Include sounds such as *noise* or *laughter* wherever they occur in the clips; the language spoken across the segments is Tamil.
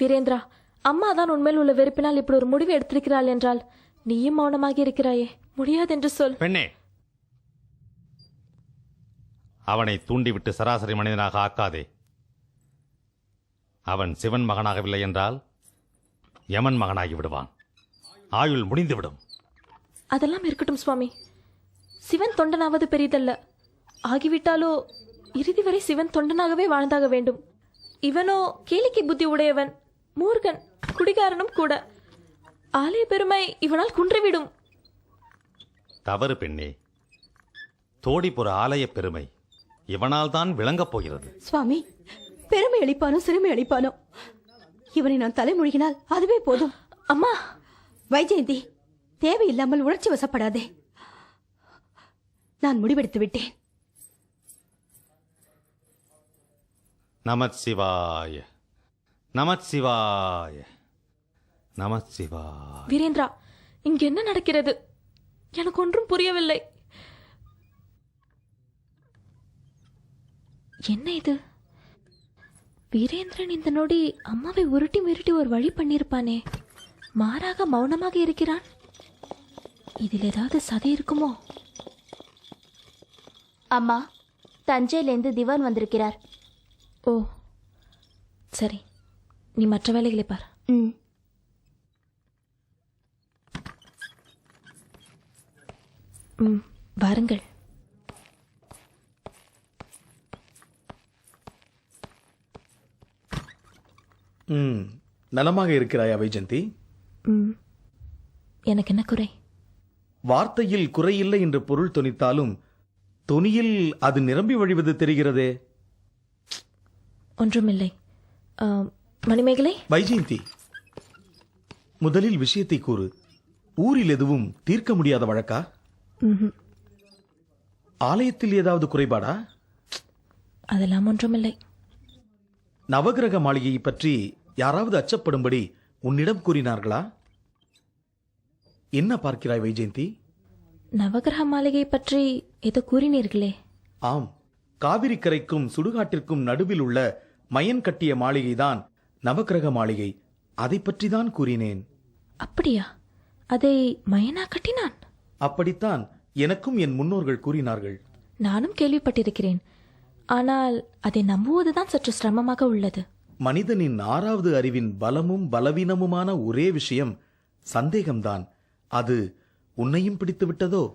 வீரேந்திரா அம்மா தான் உண்மையில் உள்ள வெறுப்பினால் இப்படி ஒரு முடிவு எடுத்திருக்கிறாள் என்றால் நீயும் மௌனமாகி இருக்கிறாயே. முடியாதென்று சொல். பெண்ணே அவனை தூண்டிவிட்டு சராசரி மனிதனாக ஆக்காதே. அவன் சிவன் மகனாகவில்லை என்றால் யமன் மகனாகி விடுவான். ஆயுள் முடிந்துவிடும். அதெல்லாம் இருக்கட்டும் சுவாமி. சிவன் தொண்டனாவது பெரிதல்ல. ஆகிவிட்டாலோ இறுதி வரை சிவன் தொண்டனாகவே வாழ்ந்தாக வேண்டும். இவனோ கேளிக்கை புத்தி உடையவன். மூர்கன் குடிகாரனும் கூட. ஆலய பெருமை இவனால் குன்றிவிடும். தவறு பெண்ணே. தோடிப்புற ஆலய பெருமை இவனால் தான் விளங்கப் போகிறது. சுவாமி பெருமை அளிப்பானோ சிறுமை அளிப்பானோ? இவனை நான் தலைமொழிகினால் அதுவே போதும். அம்மா! வைஜெயந்தி தேவையில்லாமல் உணர்ச்சி வசப்படாதே. நான் முடிவெடுத்து விட்டேன். நமத் சிவாய நமத் சிவாய. நமத் சிவாய. வீரேந்திரா இங்க என்ன நடக்கிறது? எனக்கு ஒன்றும் புரியவில்லை. என்ன இது? வீரேந்திரன் இந்த நொடி அம்மாவை உருட்டி மிருட்டி ஒரு வழி பண்ணியிருப்பானே. மாறாக மௌனமாக இருக்கிறான். இதில் ஏதாவது சதி இருக்குமோ? அம்மா தஞ்சையிலேருந்து திவான் வந்திருக்கிறார். ஓ சரி. நீ மற்ற வேலைகளை பார். ம். ம் வாருங்கள். ம் நலமாக இருக்கிறாயா வைஜந்தி? ம். எனக்கு என்ன குறை? வார்த்தையில் குறையில்லை என்று பொருள் தொனித்தாலும் தொனியில் அது நிரம்பி வழிவது தெரிகிறதே? ஒன்றுமில்லை. ஆ, மணிமேகலை? வைஜெயந்தி முதலில் விஷயத்தை கூறு. ஊரில் எதுவும் தீர்க்க முடியாத வழக்கா. ஆலயத்தில் ஏதாவது குறைபாடா? அதெல்லாம் ஒன்றுமில்லை. நவகிரக மாளிகையை பற்றி யாராவது அச்சப்படும்படி உன்னிடம் கூறினார்களா? என்ன பார்க்கிறாய் வைஜெயந்தி? நவகிரக மாளிகை பற்றி ஏதோ கூறினீர்களே. ஆம் காவிரி கரைக்கும் சுடுகாட்டிற்கும் நடுவில் உள்ள மயன் கட்டிய மாளிகைதான் நவக்கிரக மாளிகை. அதை பற்றிதான் கூறினேன். அப்படியா? அதை மயனா கட்டினான்? அப்படித்தான் எனக்கும் என் முன்னோர்கள் கூறினார்கள். நானும் கேள்விப்பட்டிருக்கிறேன். ஆனால் அதை நம்புவதுதான் சற்று சிரமமாக உள்ளது. மனிதனின் ஆறாவது அறிவின் பலமும் பலவீனமுமான ஒரே விஷயம் சந்தேகம்தான். அது உன்னையும் பிடித்து விட்டதோ?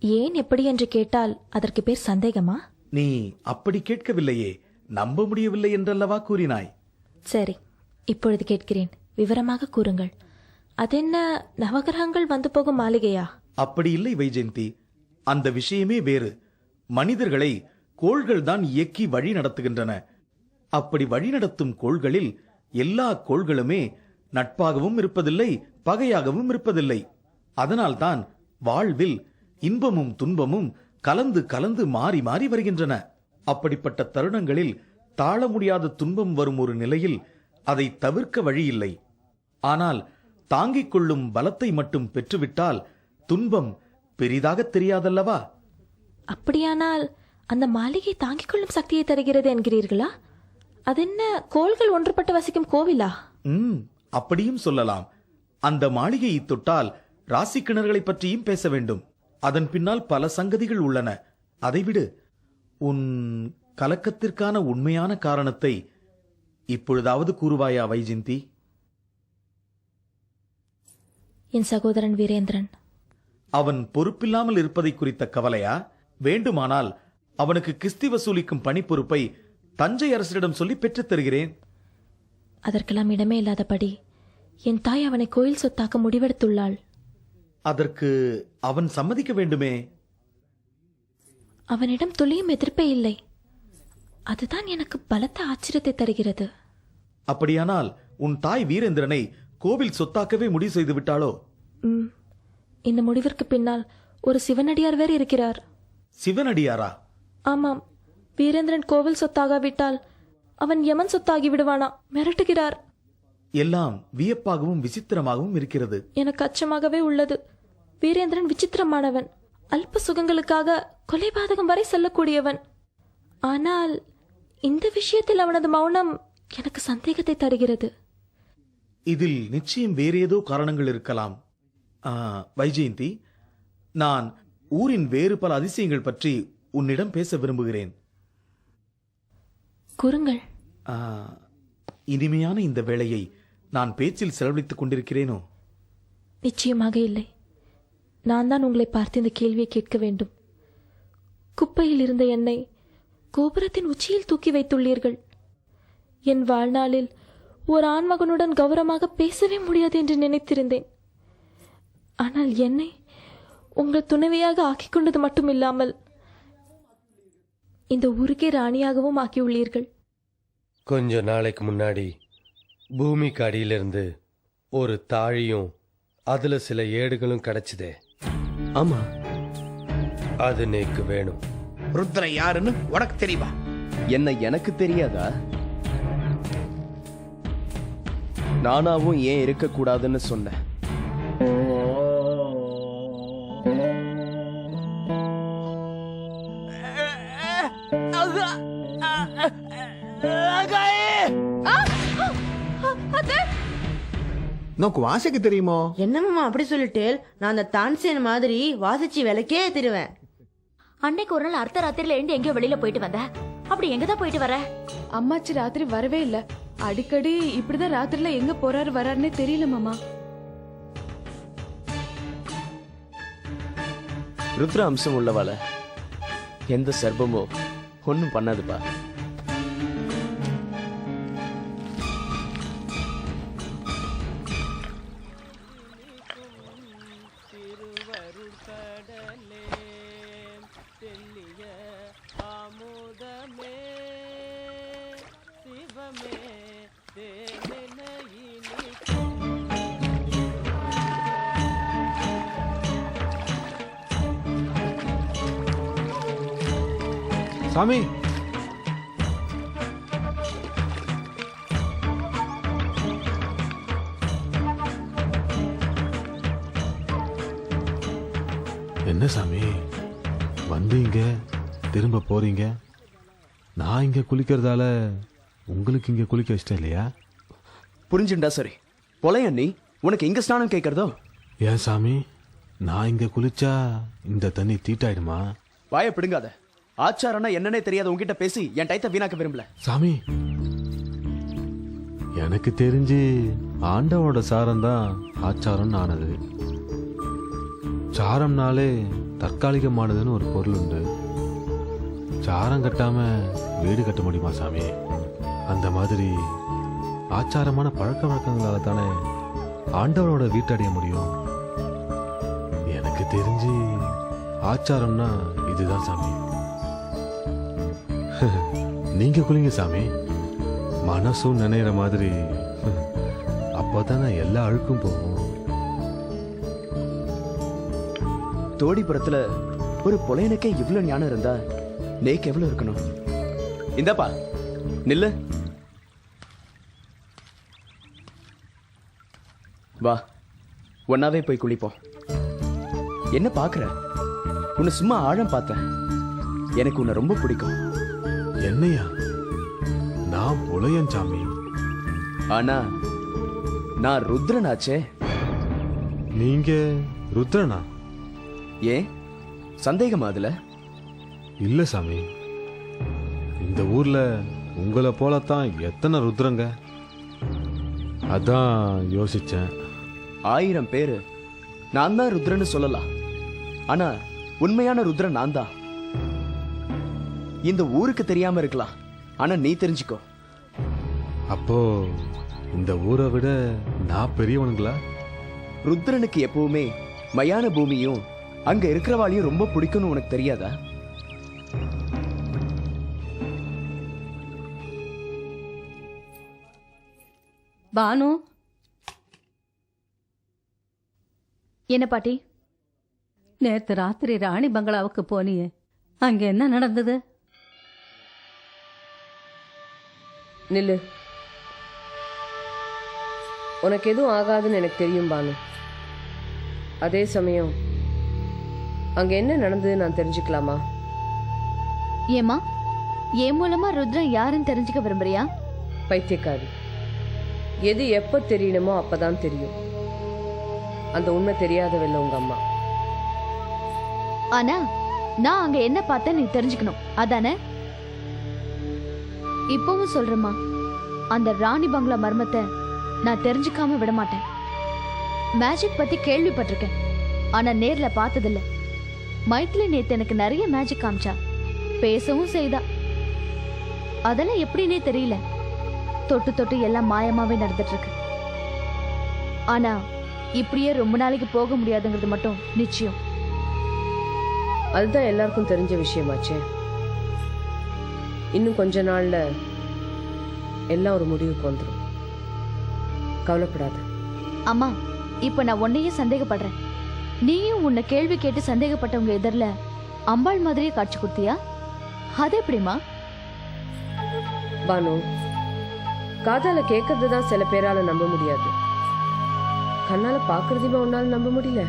ஏன் எப்படி என்று கேட்டால் அதற்கு பேர் சந்தேகமா? நீ அப்படி கேட்கவில்லையே. நம்ப முடியவில்லை என்றல்லவா கூறினாய்? சரி இப்பொழுது கேட்கிறேன். விவரமாக கூறுங்கள். அதென்ன நவகிரகங்கள் வந்து போகும் மாளிகையா? அப்படி இல்லை வைஜெயந்தி. அந்த விஷயமே வேறு. மனிதர்களை கோள்கள் தான் இயக்கி வழி நடத்துகின்றன. அப்படி வழிநடத்தும் கோள்களில் எல்லா கோள்களுமே நட்பாகவும் இருப்பதில்லை பகையாகவும் இருப்பதில்லை. அதனால்தான் வாழ்வில் இன்பமும் துன்பமும் கலந்து கலந்து மாறி மாறி வருகின்றன. அப்படிப்பட்ட தருணங்களில் தாழ முடியாத துன்பம் வரும் ஒரு நிலையில் அதை தவிர்க்க வழியில்லை. ஆனால் தாங்கிக் கொள்ளும் பலத்தை மட்டும் பெற்றுவிட்டால் துன்பம் பெரிதாக தெரியாதல்லவா? அப்படியானால் அந்த மாளிகை தாங்கிக் கொள்ளும் சக்தியை தருகிறது என்கிறீர்களா? அதென்ன கோள்கள் ஒன்றுபட்டு வசிக்கும் கோவிலா? ம் அப்படியும் சொல்லலாம். அந்த மாளிகையை தொட்டால் ராசி கிணறுகளை பற்றியும் பேச வேண்டும். அதன் பின்னால் பல சங்கதிகள் உள்ளன. அதை விடு உன் கலக்கத்திற்கான உண்மையான காரணத்தை இப்பொழுதாவது கூறுவாயா வைஜெயந்தி என் சகோதரன் வீரேந்திரன். அவன் பொறுப்பில்லாமல் இருப்பதை குறித்த கவலையா? வேண்டுமானால் அவனுக்கு கிஸ்தி வசூலிக்கும் பணி பொறுப்பை தஞ்சை அரசரிடம் சொல்லி பெற்றுத் தருகிறேன். அதற்கெல்லாம் இடமே இல்லாதபடி என் தாய் அவனை கோயில் சொத்தாக்க முடிவெடுத்துள்ளாள். அதற்கு அவன் சம்மதிக்க வேண்டுமே? அவனிடம் துளியும் எதிர்ப்பே இல்லை. அதுதான் எனக்கு பலத்த ஆச்சரியத்தை தருகிறது. அப்படியானால் உன் தாய் வீரேந்திரனை கோவில் சொத்தாக்கவே முடிவு செய்து விட்டாளோ? ம், இந்த முடிவிற்கு பின்னால் ஒரு சிவனடியார் வேறு இருக்கிறார். சிவனடியாரா? ஆமாம். வீரேந்திரன் கோவில் சொத்தாகாவிட்டால் அவன் யமன் சொத்தாகி விடுவானா? மிரட்டுகிறார். எல்லாம் வியப்பாகவும் விசித்திரமாகவும் இருக்கிறது. எனக்கு அச்சமாகவே உள்ளது. வீரேந்திரன் விசித்திரமானவன். அல்ப சுகங்களுக்காக கொலைபாதகம் வரை செல்லக்கூடியவன். ஆனால் இந்த விஷயத்தில் அவனது மௌனம் எனக்கு சந்தேகத்தை தருகிறது. இதில் நிச்சயம் வேறு ஏதோ காரணங்கள் இருக்கலாம். வைஜெயந்தி நான் ஊரின் வேறு பல அதிசயங்கள் பற்றி உன்னிடம் பேச விரும்புகிறேன். கூறுங்கள். இனிமையான இந்த வேளையை நான் பேச்சில் செலவழித்துக் கொண்டிருக்கிறேனோ? நிச்சயமாக இல்லை. நான் தான் உங்களை பார்த்து இந்த கேள்வியை கேட்க வேண்டும். குப்பையில் இருந்த என்னை கோபுரத்தின் உச்சியில் தூக்கி வைத்துள்ளீர்கள். என் வாழ்நாளில் ஒரு ஆண்மகனுடன் கௌரவமாக பேசவே முடியாது என்று நினைத்திருந்தேன். ஆனால் என்னை உங்கள் துணைவியாக ஆக்கிக் கொண்டது மட்டும் இல்லாமல் இந்த ஊருக்கே ராணியாகவும் ஆக்கியுள்ளீர்கள். கொஞ்ச நாளைக்கு முன்னாடி பூமிக்கு அடியிலிருந்து ஒரு தாழியும் அதுல சில ஏடுகளும் கிடைச்சதே. ஆமா. அது நேக்கு வேணும். ருத்ர யாருன்னு உனக்கு தெரியுமா? என்ன எனக்கு தெரியாதா? நானாவும் ஏன் இருக்கக்கூடாதுன்னு சொன்னேன். நோக்கு வாசிக்க தெரியுமோ? என்னம்மா அப்படி சொல்லிட்டு நான் அந்த தான்சேன் மாதிரி வாசிச்சு விளக்கே திருவேன் அன்னைக்கு ஒரு நாள் அர்த்த ராத்திரில எழுந்து எங்கேயோ வெளியில போயிட்டு வந்த. அப்படி எங்க தான் போயிட்டு வர? அம்மாச்சி ராத்திரி வரவே இல்ல. அடிக்கடி இப்படிதான் ராத்திரில எங்க போறாரு வராருன்னே தெரியல மாமா. ருத்ர அம்சம் உள்ளவால எந்த சர்ப்பமோ? ஒன்றும் பண்ணாதுப்பா. என்ன சாமி? வந்தீங்க திரும்ப போறீங்க? நான் இங்க குளிக்கிறதால உங்களுக்கு இங்க குளிக்க இஷ்டம் இல்லையா? புரிஞ்சுண்டா சரி. பொலையா நீ உனக்கு எங்க ஸ்நானம் கேட்கறதோ? ஏன் சாமி? நான் இங்க குளிச்சா இந்த தண்ணி தீட்டாயிடுமா? வாய பிடுங்காத. ஆச்சாரம்னா என்னன்னே தெரியாத உன்கிட்ட பேசி என் டயத்தை வீணாக்க விரும்பல. சாமி எனக்கு தெரிஞ்சு ஆண்டவோட சாரம் தான் ஆச்சாரம்னு ஆனது. சாரம்னாலே தற்காலிகமானதுன்னு ஒரு பொருள் உண்டு. சாரம் கட்டாம வீடு கட்ட முடியுமா சாமி? அந்த மாதிரி ஆச்சாரமான பழக்க வழக்கங்களால தானே ஆண்டவனோட வீட்டடைய முடியும்? எனக்கு தெரிஞ்சு ஆச்சாரம்னா இதுதான் சாமி. *laughs* நீங்க குளிங்க சாமி. மனசும் நினைகிற மாதிரி. *laughs* அப்போதானே எல்லா அழுக்கும் போகும். தோடிப்புறத்துல ஒரு பொலையனுக்கே இவ்வளவு ஞானம் இருந்தா நேக்கு எவ்வளவு இருக்கணும்? இந்தாப்பா நில்லு. வா ஒன்னாவே போய் குளிப்போம். என்ன பாக்குற உன்னை சும்மா ஆழம் பார்த்தேன். எனக்கு உன்னை ரொம்ப பிடிக்கும். என்னையா? நான் புலையன் சாமி. ஆனா நான் ருத்ரனாச்சே. நீங்க ருத்ரனா? ஏன்? சந்தேகமா அதுல? இல்ல சாமி. இந்த ஊர்ல உங்களை போலத்தான் எத்தனை ருத்ரங்க? அதான் யோசிச்சேன். ஆயிரம் பேரு. நான் தான் ருத்ரன்னு சொல்லலாம். ஆனா உண்மையான ருத்ரன் நான் தான். இந்த ஊருக்கு தெரியாம இருக்கலாம். ஆனா நீ தெரிஞ்சுக்கோ. அப்போ இந்த ஊரை விட நான் பெரியவனுங்களா? ருத்ரனுக்கு எப்பவுமே மயான பூமியும் அங்க இருக்கிறவாளையும் ரொம்ப பிடிக்கும்னு உனக்கு தெரியாதா? பானு? என்ன பாட்டி? நேத்து ராத்திரி ராணி பங்களாவுக்கு போனியே. அங்க என்ன நடந்தது? நில்லு. உனக்கு எதுவும் ஆகாதுன்னு எனக்கு தெரியும் பானு. அதே சமயம் அங்க என்ன நடந்தது நான் தெரிஞ்சுக்கலாமா? ஏமா என் மூலமா ருத்ரன் யாருன்னு தெரிஞ்சுக்க விரும்புறியா? பைத்தியக்காரி. எது எப்போ தெரியணுமோ அப்பதான் தெரியும். அந்த உண்மை தெரியாதவில்லை உங்க அம்மா. ஆனா நான் அங்க என்ன பார்த்தேன் நீ தெரிஞ்சுக்கணும். அதானே? இப்பவும் சொல்றேம்மா அந்த ராணி பங்களா மர்மத்தை நான் தெரிஞ்சுக்காம விட மாட்டேன் மேஜிக் பத்தி கேள்விப்பட்டிருக்கேன். ஆனா நேர்ல பார்த்ததில்ல. மைத்லி நேத்து எனக்கு நிறைய மேஜிக் காமிச்சா. பேசவும் செய்தா. அதெல்லாம் எப்படின்னே தெரியல. தொட்டு தொட்டு எல்லாம் மாயமாவே நடந்துட்டு இருக்கு ஆனா இப்படியே ரொம்ப நாளைக்கு போக முடியாதுங்கிறது மட்டும் நிச்சயம். அதுதான் எல்லாருக்கும் தெரிஞ்ச விஷயமாச்சே. இன்னும் கொஞ்ச நாள்ல எல்லாம் ஒரு முடிவுக்கு வந்துடும் கவலைப்படாத. அம்மா இப்ப நான் உன்னையே சந்தேகப்படுறேன். நீயும் உன்னை கேள்வி கேட்டு சந்தேகப்பட்டவங்க எதிரில் அம்பாள் மாதிரியே காட்சி கொடுத்தியா? அது எப்படிமா பானு காதால கேட்கறது தான் சில பேரால நம்ப முடியாது. கண்ணால பாக்குறதையுமே உன்னால நம்ப முடியல.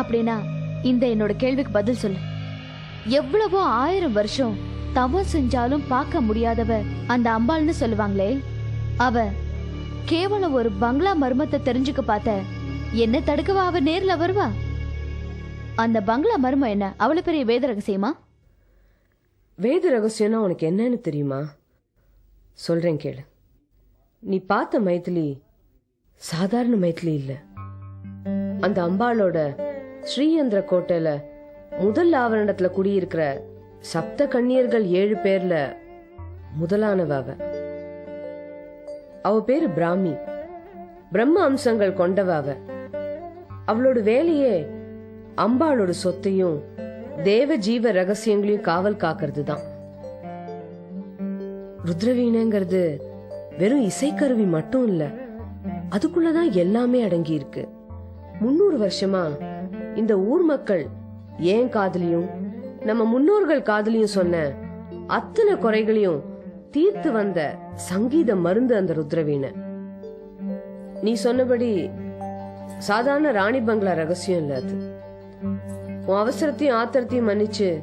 அப்படின்னா இந்த என்னோட கேள்விக்கு பதில் சொல்லு. எவ்வளவோ ஆயிரம் வருஷம் தவம் செஞ்சாலும் பார்க்க முடியாதவ அந்த அம்பாள்னு சொல்லுவாங்களே அவ கேவலம் ஒரு பங்களா மர்மத்தை தெரிஞ்சுக்க பார்த்த என்ன தடுக்கவா? அவ நேர்ல வருவா? அந்த பங்களா மர்மம் என்ன? அவ்வளவு பெரிய வேத ரகசியமா? வேத ரகசியம்னா உனக்கு என்னன்னு தெரியுமா? சொல்றேன் கேளு. நீ பார்த்த மைத்திலி சாதாரண மைத்திலி இல்ல. அந்த அம்பாளோட ஸ்ரீயந்திர கோட்டையில முதல் ஆவரணத்துல குடியிருக்கிற சப்த கன்னியர்கள் ஏழு பேர்ல முதலானவ அவ. அவ பேரு பிராமி. பிரம்ம அம்சங்கள் கொண்டவ அவ. அவளோட வேலையே அம்பாளோட சொத்தையும் தேவ ஜீவ ரகசியங்களையும் காவல் காக்கிறது தான் ருத்ரவீணைங்கிறது வெறும் இசைக்கருவி மட்டும் இல்ல அதுக்குள்ளதான் எல்லாமே அடங்கி இருக்கு முன்னூறு வருஷமா இந்த ஊர் மக்கள் ஏன் காதலியும் நம்ம முன்னோர்கள் காதலியும் சொன்ன அத்தனை குறைகளையும் தீர்த்து வந்த சங்கீத மருந்து அந்த ருத்ரவீணை. நீ சொன்னபடி சாதாரண ராணி பங்களா ரகசியம் இல்ல அது. உன் அவசரத்தையும் ஆத்திரத்தையும் மன்னிச்சு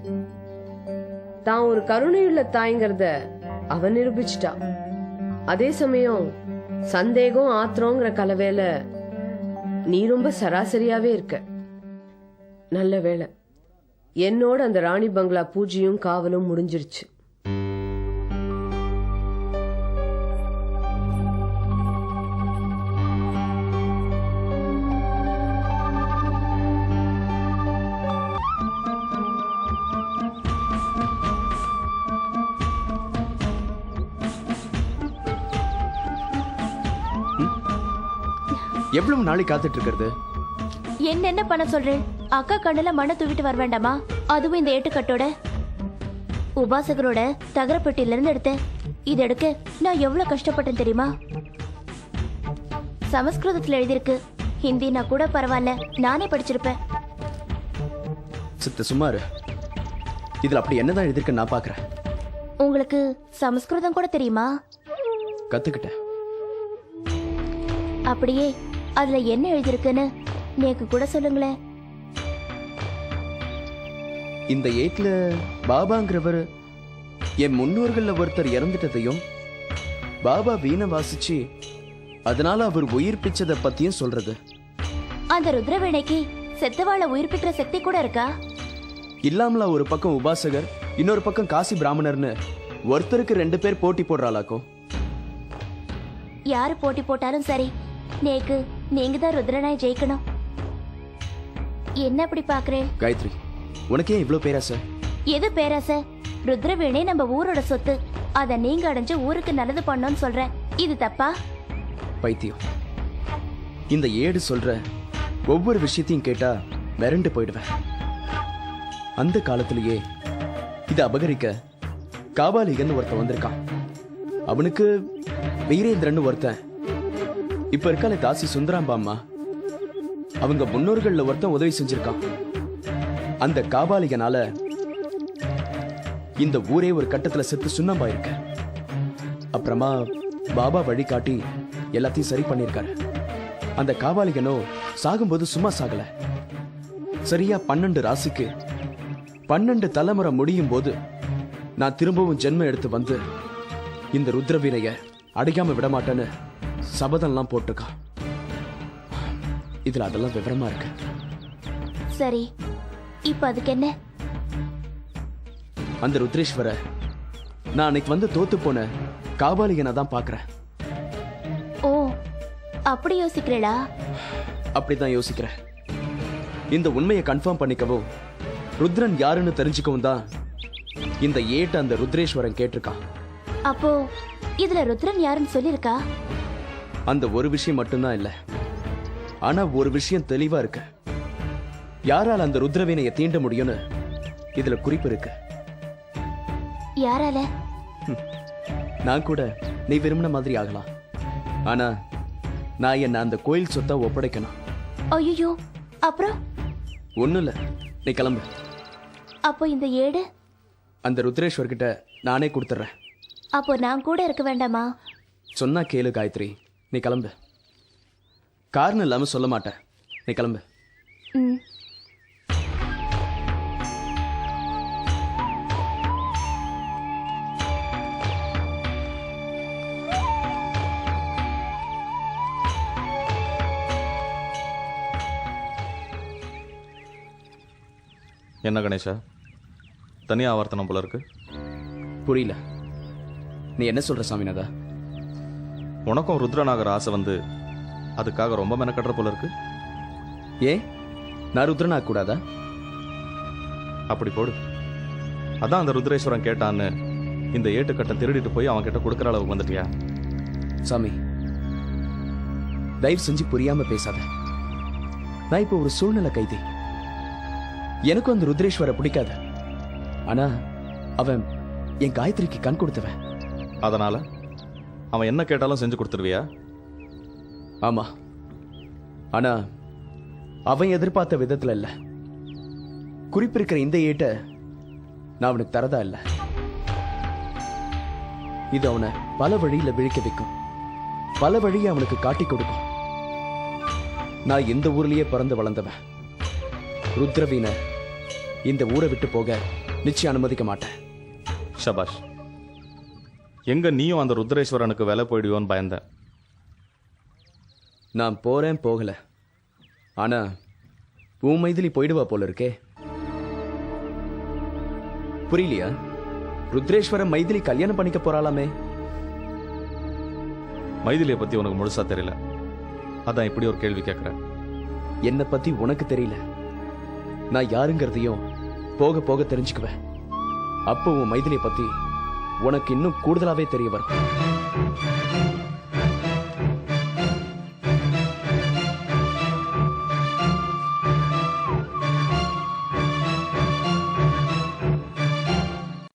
தான் ஒரு கருணையுள்ள தாய்ங்கிறத அவ நிரூபிச்சிட்டா அதே சமயம் சந்தேகம் ஆத்திரங்கிற கலவையில நீ ரொம்ப சராசரியாவே இருக்க. நல்ல வேளை என்னோட அந்த ராணி பங்களா பூஜையும் காவலும் முடிஞ்சிருச்சு. எவ்வளவு நாளை காத்துட்டு இருக்கிறது? என்னென்ன பண்ண சொல்றேன் அக்கா கண்ணுல மண்ணை தூவிட்டு வர வேண்டாமா? அதுவும் இந்த ஏட்டுக்கட்டோட. உபாசகரோட தகரப்பெட்டியில இருந்து எடுத்தேன். இது எடுக்க நான் எவ்வளவு கஷ்டப்பட்டேன் தெரியுமா? சமஸ்கிருதத்துல எழுதியிருக்கு. ஹிந்தினா கூட பரவாயில்ல. நானே படிச்சிருப்பேன். சித்த சுமாரு இதுல அப்படி என்னதான் எழுதிருக்குன்னு நான் பாக்குறேன் உங்களுக்கு சமஸ்கிருதம் கூட தெரியுமா? கத்துக்கிட்டேன். அப்படியே அதுல என்ன எழுதியிருக்குன்னு நேக்கு கூட சொல்லுங்களேன். இந்த ஏட்ல பாபாங்கிறவர் என் முன்னோர்கள்ல ஒருத்தர் இறந்துட்டதையும் பாபா வீணை வாசிச்சு அதனால அவர் உயிர் பிச்சதை பத்தியும் சொல்றது. அந்த ருத்ரவேணைக்கு செத்தவாழ உயிர்ப்பிக்கிற சக்தி கூட இருக்கா? இல்லாமலா ஒரு பக்கம் உபாசகர் இன்னொரு பக்கம் காசி பிராமணர்னு ஒருத்தருக்கு ரெண்டு பேர் போட்டி போடுறாளாக்கும். யாரு போட்டி போட்டாலும் சரி நேக்கு நீங்க தான் ருத்ரனாய் ஜெயிக்கணும். என்ன அப்படி பாக்குறேன் காயத்ரி உனக்கே இவ்வளவு பேராசை எது பேராசை ருத்ரவேணே நம்ம ஊரோட சொத்து. அத நீங்க அடைஞ்சு ஊருக்கு நல்லது பண்ணோம்னு சொல்றேன் இது தப்பா? பைத்தியம். இந்த ஏடு சொல்ற ஒவ்வொரு விஷயத்தையும் கேட்டா மிரண்டு போயிடுவேன். அந்த காலத்திலேயே இதை அபகரிக்க காபாலிகன்னு ஒருத்தன் வந்திருக்கான். அவனுக்கு வீரேந்திரன் ஒருத்தன் இப்ப இருக்கால தாசி சுந்தராம்பாம்மா அவங்க முன்னோர்கள்ல ஒருத்தன் உதவி செஞ்சிருக்கான். அந்த காபாலிகனால இந்த ஊரே ஒரு கட்டத்துல செத்து சுண்ணாம்பாயிருக்கு. அப்புறமா பாபா வழிகாட்டி எல்லாத்தையும் சரி பண்ணியிருக்காரு. அந்த காபாலிகனோ சாகும்போது சும்மா சாகல. சரியா பன்னெண்டு ராசிக்கு பன்னெண்டு தலைமுறை முடியும் போது நான் திரும்பவும் ஜென்மம் எடுத்து வந்து இந்த ருத்ரவீனைய அடிக்காம விட மாட்டேன்னு சபதம்லாம் போட்டிருக்கான் இதுல அதெல்லாம் விவரமா இருக்கு. சரி இப்ப அதுக்கு என்ன? அந்த ருத்ரேஸ்வர நான் அன்னைக்கு வந்து தோத்து போன காபாலிகனை தான் பார்க்கறேன். ஓ அப்படி யோசிக்கிறீளா? அப்படிதான் யோசிக்கிறேன். இந்த உண்மையை கன்ஃபார்ம் பண்ணிக்கவும் ருத்ரன் யாருன்னு தெரிஞ்சுக்கவும் தான் இந்த ஏட்ட அந்த ருத்ரேஸ்வரன் கேட்டிருக்கான். அப்போ இதுல ருத்ரன் யாருன்னு சொல்லிருக்கா அந்த ஒரு விஷயம் மட்டும்தான் இல்ல. ஆனா ஒரு விஷயம் தெளிவா இருக்கு. யாரால அந்த ருத்ரவீனையை தீண்ட முடியும்னு இதுல குறிப்பு இருக்கு. யாரால? நான் கூட நீ விரும்பின மாதிரி ஆகலாம். ஆனா நான் என்ன அந்த கோயில் சொத்தா ஒப்படைக்கணும். ஐயோ அப்புறம்? ஒண்ணும் இல்ல. நீ கிளம்பு. அப்போ இந்த ஏடு? அந்த ருத்ரேஸ்வர் கிட்ட நானே கொடுத்துட்றேன். அப்போ நான் கூட இருக்க வேண்டாமா? சொன்னா கேளு காயத்ரி. நீ கிளம்பு. காரணம் இல்லாம சொல்ல மாட்டேன். நீ கிளம்பு. ம். என்ன கணேஷா தனி ஆவர்த்தனம் போல இருக்கு. புரியல. நீ என்ன சொல்ற சாமிநாதா? உனக்கும் ருத்ரனாகிற ஆசை வந்து அதுக்காக ரொம்ப மெனக்கட்டுற போல இருக்கு. ஏன்? நான் ருத்ரனா கூடாதா அப்படி போடு. அதான் அந்த ருத்ரேஸ்வரன் கேட்டான்னு இந்த ஏட்டுக்கட்டை திருடிட்டு போய் அவன் கிட்ட கொடுக்குற அளவுக்கு வந்துட்டியா? சாமி தயவு செஞ்சு புரியாம பேசாத. நான் இப்போ ஒரு சூழ்நிலை கைதி. எனக்கும் அந்த ருத்ரேஸ்வரை பிடிக்காது. ஆனா அவன் என் காயத்ரிக்கு கண் கொடுத்தவன். அதனால? அவன் என்ன கேட்டாலும் செஞ்சு கொடுத்துருவியா? ஆமா. ஆனா அவன் எதிர்பார்த்த விதத்துல இல்ல. குறிப்பிருக்கிற இந்த ஏட்ட நான் அவனுக்கு தரதா இல்ல. இது அவனை பல வழியில விழிக்க வைக்கும். பல வழியை அவனுக்கு காட்டி கொடுக்கும். நான் இந்த ஊர்லயே பிறந்து வளர்ந்தவன். ருத்ரவீன இந்த ஊரை விட்டு போக நிச்சயம் அனுமதிக்க மாட்டேன். ஷபாஷ் எங்க நீயும் அந்த ருத்ரேஸ்வரனுக்கு விலை போயிடுவோன்னு பயந்தேன். நான் போறேன் போகல. ஆனா உன் மைதிலி போயிடுவா போல இருக்கே புரியலையா? ருத்ரேஸ்வரன் மைதிலி கல்யாணம் பண்ணிக்க போறாளாமே? மைதிலியை பத்தி உனக்கு முழுசா தெரியல. அதான் இப்படி ஒரு கேள்வி கேட்குறேன் என்னை பத்தி உனக்கு தெரியல. நான் யாருங்கிறதையும் போக போக தெரிஞ்சுக்குவேன். அப்போ உன் மைதிலியை பத்தி உனக்கு இன்னும் கூடுதலாவே தெரிய வரும்.